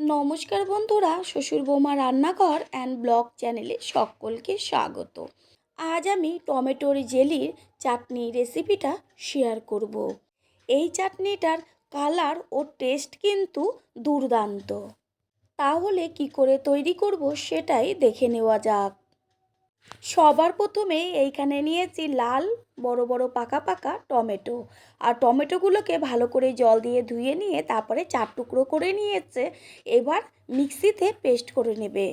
নমস্কার বন্ধুরা, শ্বশুর বৌমা রান্নাঘর অ্যান্ড ব্লগ চ্যানেলে সকলকে স্বাগত। আজ আমি টমেটোর জেলির চাটনি রেসিপিটা শেয়ার করব। এই চাটনিটার কালার ও টেস্ট কিন্তু দুর্দান্ত। তাহলে কি করে তৈরি করব সেটাই দেখে নেওয়া যাক। সবার প্রথমে এইখানে নিয়েছি লাল, বড় বড় পাকা পাকা টমেটো। আর টমেটোগুলোকে ভালো করে জল দিয়ে ধুয়ে নিয়ে তারপরে চার টুকরো করে নিয়েছে, এবার মিক্সিতে পেস্ট করে নেবে।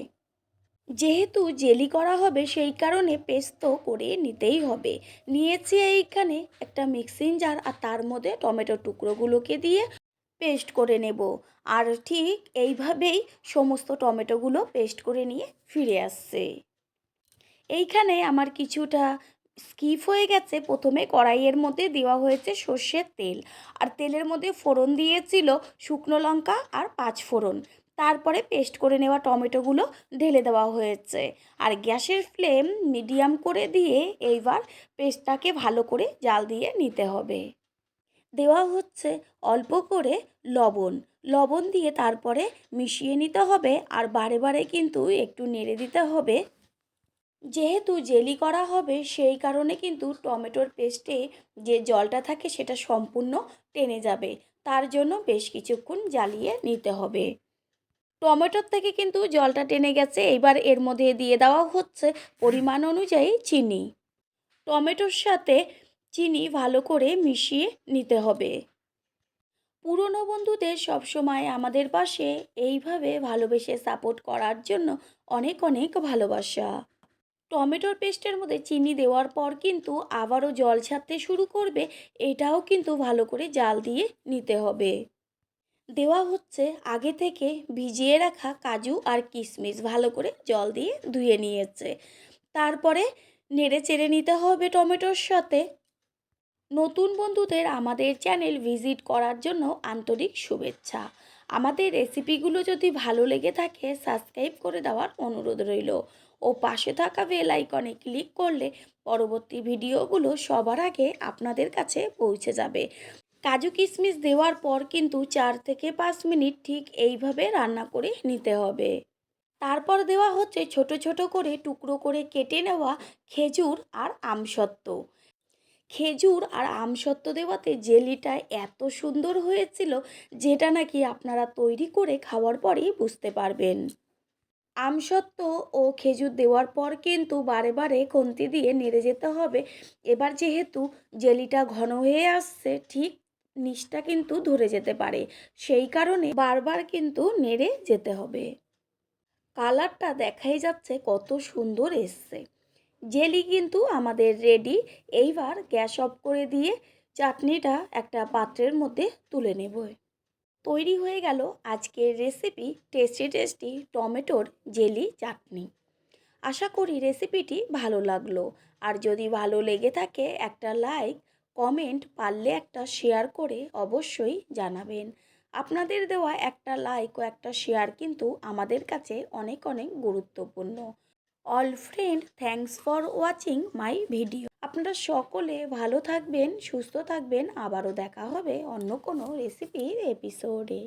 যেহেতু জেলি করা হবে সেই কারণে পেস্ট তো করে নিতেই হবে। নিয়েছি এইখানে একটা মিক্সিং জার আর তার মধ্যে টমেটো টুকরোগুলোকে দিয়ে পেস্ট করে নেব। আর ঠিক এইভাবেই সমস্ত টমেটোগুলো পেস্ট করে নিয়ে ফিরে আসছে। এইখানে আমার কিছুটা স্কিপ হয়ে গেছে। প্রথমে কড়াইয়ের মধ্যে দেওয়া হয়েছে সর্ষের তেল। আর তেলের মধ্যে ফোড়ন দিয়েছিল শুকনো লঙ্কা আর পাঁচ ফোড়ন। তারপরে পেস্ট করে নেওয়া টমেটোগুলো ঢেলে দেওয়া হয়েছে। আর গ্যাসের ফ্লেম মিডিয়াম করে দিয়ে এইবার পেস্টটাকে ভালো করে জাল দিয়ে নিতে হবে। দেওয়া হচ্ছে অল্প করে লবণ। লবণ দিয়ে তারপরে মিশিয়ে নিতে হবে। আর বারে বারে কিন্তু একটু নেড়ে দিতে হবে। যেহেতু জেলি করা হবে, সেই কারণে কিন্তু টমেটোর পেস্টে যে জলটা থাকে সেটা সম্পূর্ণ টেনে যাবে। তার জন্য বেশ কিছুক্ষণ জ্বালিয়ে নিতে হবে। টমেটোর থেকে কিন্তু জলটা টেনে গেছে। এবার এর মধ্যে দিয়ে দেওয়া হচ্ছে পরিমাণ অনুযায়ী চিনি। টমেটোর সাথে চিনি ভালো করে মিশিয়ে নিতে হবে। পুরনো বন্ধুদের সবসময় আমাদের পাশে। এইভাবে ভালোবেসে সাপোর্ট করার জন্য অনেক অনেক ভালোবাসা। টমেটোর পেস্টের মধ্যে চিনি দেওয়ার পর কিন্তু আবারও জল ছাড়তে শুরু করবে। এটাও কিন্তু ভালো করে জাল দিয়ে নিতে হবে। দেওয়া হচ্ছে আগে থেকে ভিজিয়ে রাখা কাজু আর কিশমিশ ভালো করে জল দিয়ে ধুয়ে নিয়েছে। তারপরে নেড়ে চেড়ে নিতে হবে টমেটোর সাথে। নতুন বন্ধুদের আমাদের চ্যানেল ভিজিট করার জন্য আন্তরিক শুভেচ্ছা। আমাদের রেসিপিগুলো যদি ভালো লেগে থাকে, সাবস্ক্রাইব করে দেওয়ার অনুরোধ রইল। ও পাশে থাকা বেল আইকনে ক্লিক করলে পরবর্তী ভিডিওগুলো সবার আগে আপনাদের কাছে পৌঁছে যাবে। কাজু কিশমিশ দেওয়ার পর কিন্তু চার থেকে পাঁচ মিনিট ঠিক এইভাবে রান্না করে নিতে হবে। তারপর দেওয়া হচ্ছে ছোট ছোট করে টুকরো করে কেটে নেওয়া খেজুর আর আমসত্ত্ব। খেজুর আর আমসত্ত্ব দেওয়াতে জেলিটা এত সুন্দর হয়েছিল যেটা নাকি আপনারা তৈরি করে খাওয়ার পরেই বুঝতে পারবেন। আমসত্ত্ব ও খেজুর দেওয়ার পর কিন্তু বারে বারে খুন্তি দিয়ে নেড়ে যেতে হবে। এবার যেহেতু জেলিটা ঘন হয়ে আসছে, ঠিক নিচটা কিন্তু ধরে যেতে পারে। সেই কারণে বারবার কিন্তু নেড়ে যেতে হবে। কালারটা দেখাই যাচ্ছে কত সুন্দর এসছে। জেলি কিন্তু আমাদের রেডি এইবার গ্যাস অফ করে দিয়ে চাটনিটা একটা পাত্রের মধ্যে তুলে নেব। তৈরি হয়ে গেল আজকের রেসিপি টেস্টি টেস্টি টমেটোর জেলি চাটনি। আশা করি রেসিপিটি ভালো লাগল। আর যদি ভালো লেগে থাকে একটা লাইক কমেন্ট পারলে একটা শেয়ার করে অবশ্যই জানাবেন। আপনাদের দেওয়া একটা লাইক ও একটা শেয়ার কিন্তু আমাদের কাছে অনেক অনেক গুরুত্বপূর্ণ। All friend thanks for watching my video. আপনারা সকলে ভালো থাকবেন, সুস্থ থাকবেন। আবারও দেখা হবে অন্য কোনো রেসিপির এপিসোডে।